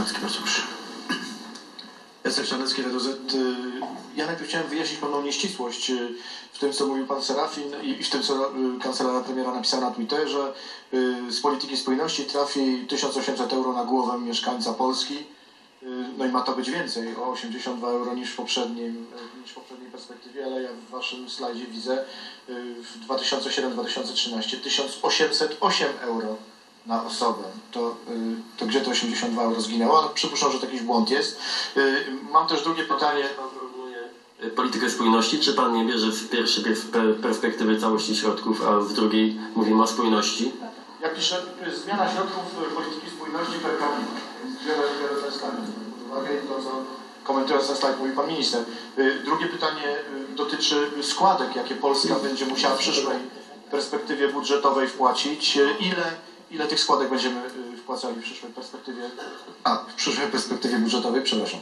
Czarnecki, bardzo proszę. Jacek Czarnecki, Radio Z. Y, Ja najpierw chciałem wyjaśnić pewną nieścisłość y, w tym, co mówił pan Serafin i w tym, co y, kancelaria premiera napisała na Twitterze. Z polityki spójności trafi 1800 euro na głowę mieszkańca Polski. No i ma to być więcej, o 82 euro niż w, poprzednim, niż w poprzedniej perspektywie, ale ja w waszym slajdzie widzę w 2007-2013 1808 euro na osobę. To, y, to gdzie te 82 euro zginęło? Ale przypuszczam, że jakiś błąd jest. Y, Mam też drugie pytanie. Y, politykę spójności, czy pan nie bierze w pierwszej pers- per- perspektywy całości środków, a w drugiej mówimy o spójności? Ja piszę, to jest zmiana środków polityki spójności per capita. Biorę, biorę ten slajd. pod uwagę i to, co komentując ten slajd mówi pan minister. Drugie pytanie dotyczy składek, jakie Polska będzie musiała w przyszłej perspektywie budżetowej wpłacić. Ile, ile tych składek będziemy y, wpłacali w przyszłej perspektywie, a w przyszłej perspektywie budżetowej, przepraszam.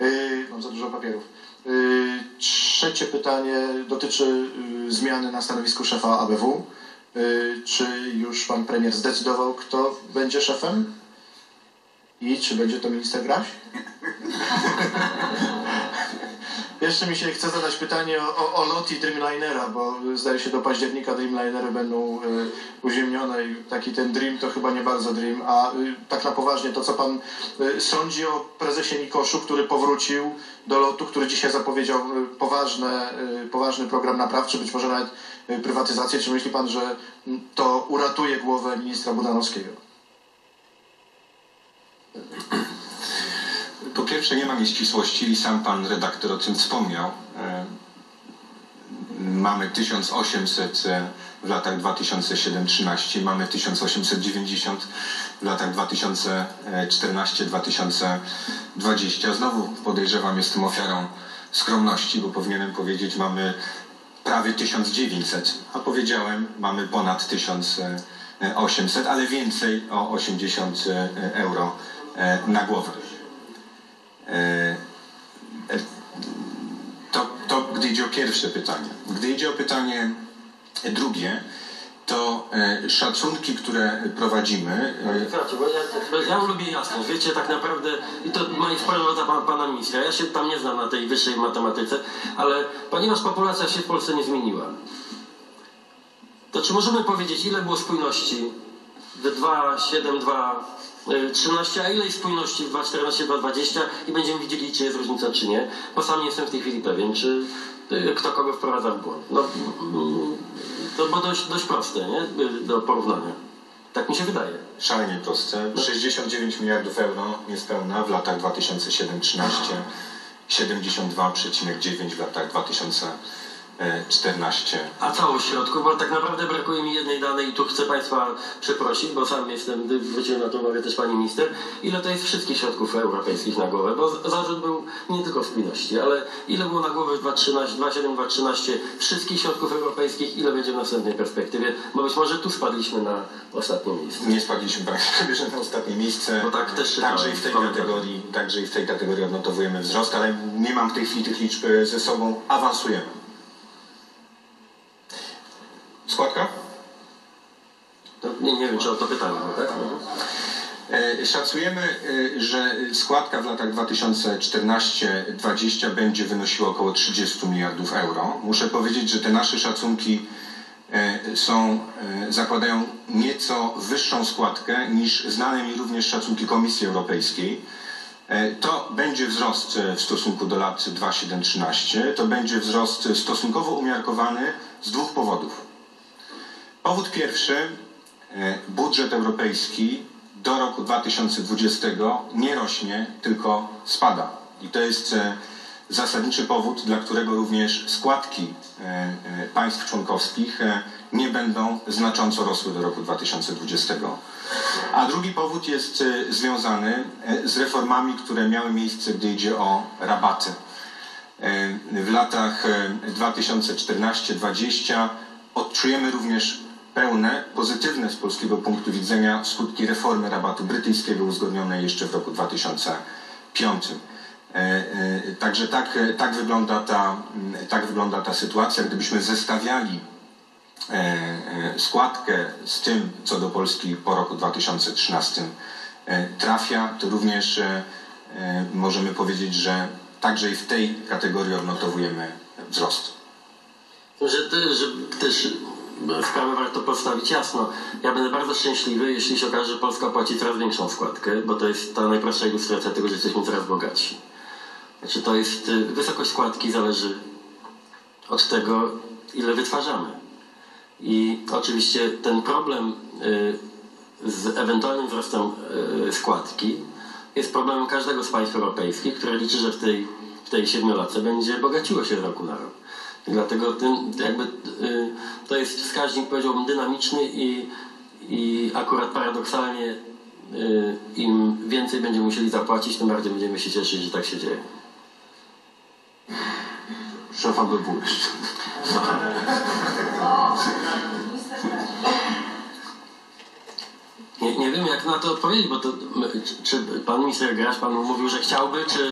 Y, Mam za dużo papierów. Y, Trzecie pytanie dotyczy zmiany na stanowisku szefa ABW. Czy już pan premier zdecydował, kto będzie szefem? I czy będzie to minister Graś? Jeszcze mi się chce zadać pytanie o, o, o Dreamlinera, bo zdaje się do października Dreamlinery będą y, uziemnione i taki ten Dream to chyba nie bardzo Dream, a y, tak na poważnie to co pan y, sądzi o prezesie Nikoszu, który powrócił do lotu, który dzisiaj zapowiedział poważne, poważny program naprawczy, być może nawet prywatyzację. Czy myśli pan, że to uratuje głowę ministra Budanowskiego? Po pierwsze, nie ma nieścisłości i sam pan redaktor o tym wspomniał. E, Mamy 1800 w latach 2007-13, mamy 1890 w latach 2014-2020. Znowu podejrzewam, jestem ofiarą skromności, bo powinienem powiedzieć, mamy prawie 1900, a powiedziałem, mamy ponad 1800, ale więcej o 80 euro e, na głowę. E, e, To, to gdy idzie o pierwsze pytanie. Gdy idzie o pytanie drugie, to e, szacunki, które prowadzimy, e, Słuchajcie, bo ja, bo ja lubię jasność, wiecie, tak naprawdę, i to ma sprawa dla pana, ministra, ja się tam nie znam na tej wyższej matematyce, ale ponieważ populacja się w Polsce nie zmieniła, to czy możemy powiedzieć, ile było spójności w 2, 7, 2, 13, a ile jest spójności w 2, 14, 2, 20 i będziemy widzieli, czy jest różnica, czy nie, bo sam nie jestem w tej chwili pewien, czy kto kogo wprowadza w błąd. No, mm, to było dość, dość proste, nie, do porównania. Tak mi się wydaje. szalenie proste, 69 miliardów euro niespełna w latach 2007-13, 72,9 w latach 2014. A całość środków, bo tak naprawdę brakuje mi jednej danej i tu chcę Państwa przeprosić, bo sam jestem, zwróciłem na to uwagę też Pani Minister, ile to jest wszystkich środków europejskich na głowę, bo zarzut był nie tylko w spójności, ale ile było na głowę w 2013, 2007, 2013 wszystkich środków europejskich, ile będzie w następnej perspektywie, bo być może tu spadliśmy na ostatnie miejsce. Nie spadliśmy premierze na ostatnie miejsce. No tak, też także i w tej kategorii, także i w tej kategorii odnotowujemy wzrost, ale nie mam w tej chwili tych liczb ze sobą. Awansujemy. Składka? Nie, nie wiem, czy o to pytałem, no tak? E, Szacujemy, e, że składka w latach 2014-2020 będzie wynosiła około 30 miliardów euro. Muszę powiedzieć, że te nasze szacunki e, są, zakładają nieco wyższą składkę niż znane mi również szacunki Komisji Europejskiej. To będzie wzrost w stosunku do lat 2007-2013. To będzie wzrost stosunkowo umiarkowany z dwóch powodów. Powód pierwszy, e, budżet europejski do roku 2020 nie rośnie, tylko spada. I to jest e, zasadniczy powód, dla którego również składki e, państw członkowskich nie będą znacząco rosły do roku 2020. A drugi powód jest związany z reformami, które miały miejsce, gdy idzie o rabaty. W latach e, 2014-2020 odczujemy również pełne, pozytywne z polskiego punktu widzenia skutki reformy rabatu brytyjskiego uzgodnionej jeszcze w roku 2005. E, e, Także tak, tak, wygląda ta, mm, tak wygląda ta sytuacja. Gdybyśmy zestawiali e, składkę z tym, co do Polski po roku 2013 e, trafia, to również możemy powiedzieć, że także i w tej kategorii odnotowujemy wzrost. Że, ty, że też sprawę warto postawić jasno. Ja będę bardzo szczęśliwy, jeśli się okaże, że Polska płaci coraz większą składkę, bo to jest ta najprostsza ilustracja tego, że jesteśmy coraz bogatsi. Znaczy to jest, y, wysokość składki zależy od tego, ile wytwarzamy. I oczywiście ten problem y, z ewentualnym wzrostem składki jest problemem każdego z państw europejskich, które liczy, że w tej, w tej siedmiolatce będzie bogaciło się z roku na rok. Dlatego ten, jakby, y, to jest wskaźnik, powiedziałbym, dynamiczny i, i akurat paradoksalnie y, im więcej będziemy musieli zapłacić, tym bardziej będziemy się cieszyć, że tak się dzieje. Szefa BW jeszcze. Nie, nie wiem, jak na to odpowiedzieć, bo to, czy, czy pan minister Grasz panu mówił, że chciałby, czy...